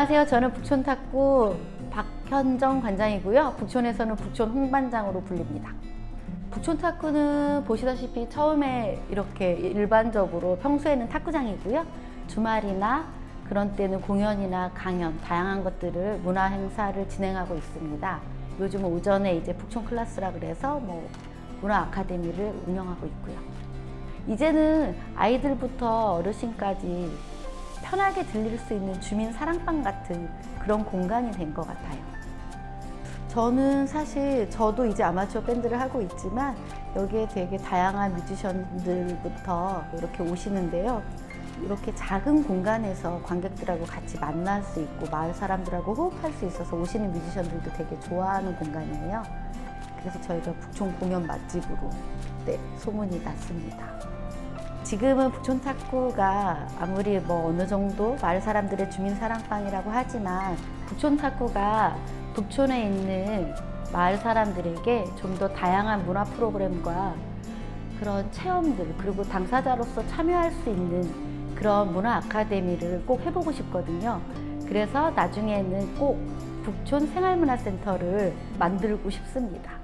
안녕하세요. 저는 북촌 탁구 박현정 관장이고요. 북촌에서는 북촌 홍반장으로 불립니다. 북촌 탁구는 보시다시피 처음에 이렇게 일반적으로 평소에는 탁구장이고요. 주말이나 그런 때는 공연이나 강연, 다양한 것들을 문화 행사를 진행하고 있습니다. 요즘 오전에 이제 북촌 클래스라 그래서 뭐 문화 아카데미를 운영하고 있고요. 이제는 아이들부터 어르신까지 편하게 들릴 수 있는 주민 사랑방 같은 그런 공간이 된 것 같아요. 저는 사실 저도 이제 아마추어 밴드를 하고 있지만 여기에 되게 다양한 뮤지션들부터 이렇게 오시는데요. 이렇게 작은 공간에서 관객들하고 같이 만날 수 있고 마을 사람들하고 호흡할 수 있어서 오시는 뮤지션들도 되게 좋아하는 공간이에요. 그래서 저희가 북촌 공연 맛집으로 네, 소문이 났습니다. 지금은 북촌 탁구가 아무리 뭐 어느 정도 마을 사람들의 주민 사랑방이라고 하지만 북촌 탁구가 북촌에 있는 마을 사람들에게 좀 더 다양한 문화 프로그램과 그런 체험들 그리고 당사자로서 참여할 수 있는 그런 문화 아카데미를 꼭 해보고 싶거든요. 그래서 나중에는 꼭 북촌 생활문화센터를 만들고 싶습니다.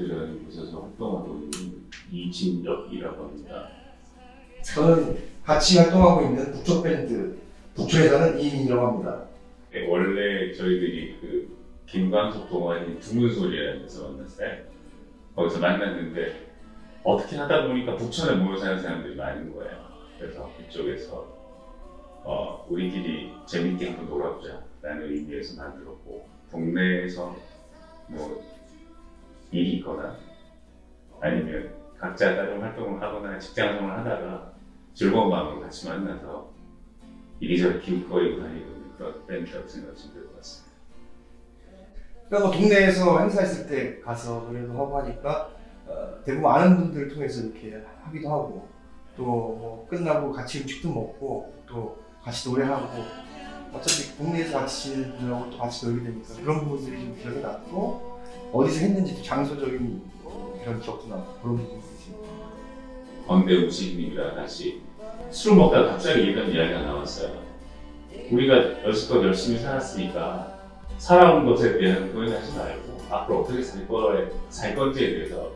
밴드라는 곳에서 활동하고 있는 이진혁이라고 합니다. 저는 같이 활동하고 있는 북촌 밴드 북촌에서는 이민이라고 합니다 네, 원래 저희들이 그 김광석 동아리 드문 소리라는 데서 만났어요. 거기서 만났는데 어떻게 하다 보니까 북촌에 모여 사는 사람들이 많은 거예요. 그래서 그쪽에서 어, 우리끼리 재밌게 한번 놀아보자 라는 의미에서 만들었고 동네에서 뭐 일이 있거나 아니면 각자 다른 활동을 하거나 직장 생활을 하다가 즐거운 마음으로 같이 만나서 이리저리 기웃거리고 다니는 그런 밴드라고 생각하시면 될 것 같습니다. 그러니까 뭐 동네에서 행사했을 때 가서 노래도 하고 하니까 어, 대부분 아는 분들을 통해서 이렇게 하기도 하고 또뭐 끝나고 같이 음식도 먹고 또 같이 노래하고 어차피 동네에서 같이 분들하고 또 같이 놀게 되니까 그런 부분들이 좀 기억에 남고 어디서 했는지 또 장소적인 그런 기억도 나고 그런 부분들이 있습니다. 건대우 시인님이랑 같이 술 먹다가 갑자기 이런 이야기가 나왔어요. 우리가 여지껏 열심히 살았으니까 살아온 것에 대한 고민하지 말고 앞으로 어떻게 살, 거에, 살 건지에 대해서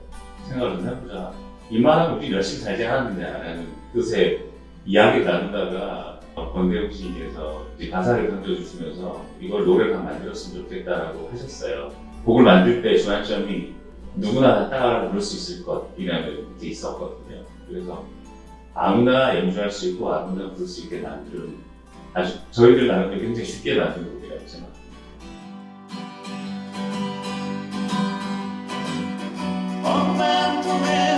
생각을 좀 해보자. 이만하면 우리 열심히 살지 않았느냐라는 뜻의 이야기를 나누다가 권대웅 이제 가사를 던져주시면서 이걸 노래가 만들었으면 좋겠다라고 하셨어요. 곡을 만들 때 주안점이 누구나 다 따라 부를 수 있을 것이라는 게 있었거든요. 그래서 아무나 연주할 수 있고 아무나 부를 수 있게 만드는 아주 저희들 나름대로 굉장히 쉽게 만든 생각합니다. 엄마 통해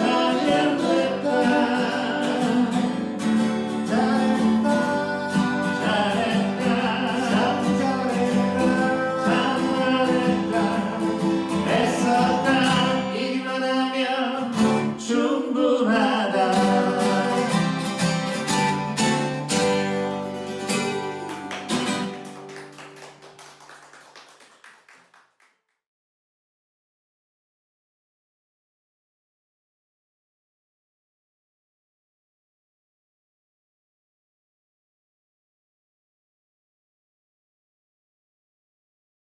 잘했